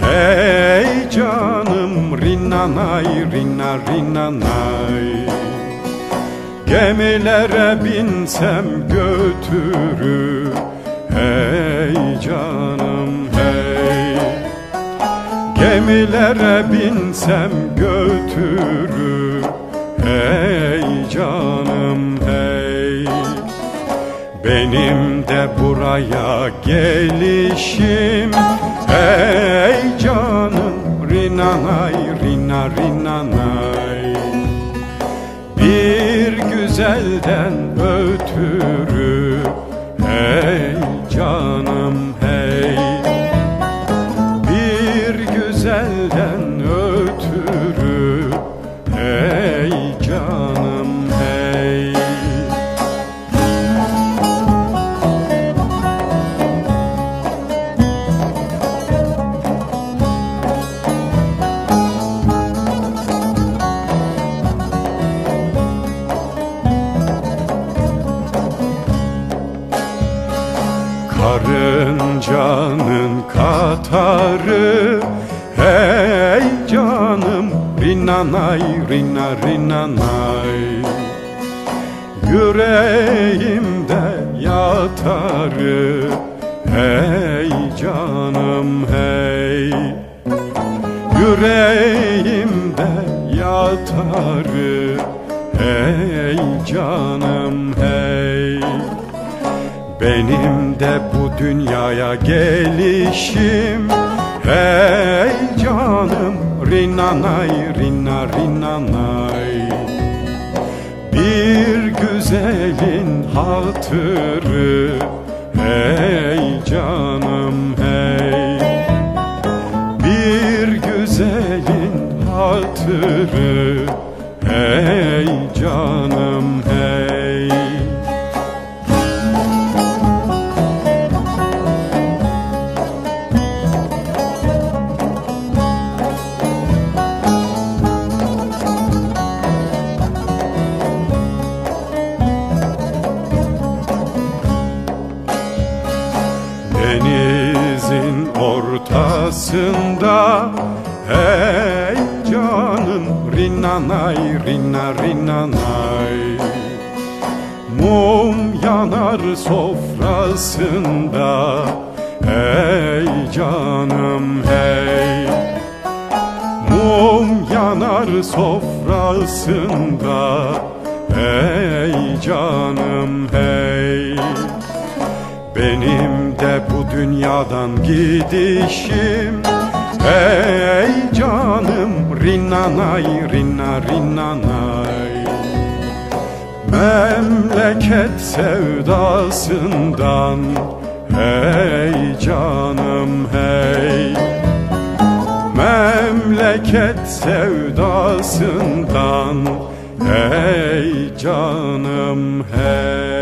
Hey canım rinnanay rinna rinnanay. Gemilere binsem götürür. Hey canım hey. Gemilere binsem götürür. Hey canım benim de buraya gelişim. Hey canım rinanay rina rinanay. Bir güzelden ötürü Hey canım hey. Bir güzelden Karıncanın katarı. Hey canım rinanay rina rinanay. Yüreğimde yatarı. Hey canım hey. Yüreğimde yatarı. Hey canım benim de bu dünyaya gelişim. Hey canım rinanay rina rinanay. Bir güzelin hatırı. Hey canım hey. Bir güzelin hatırı. Hey canım hey ortasında. Hey canım rinanay rina rinanay. Mum yanar sofrasında. Hey canım hey. Mum yanar sofrasında. Hey canım hey dünyadan gidişim. Hey canım rinanay rina rinanay Memleket sevdasından. Hey canım hey. Memleket sevdasından. Hey canım hey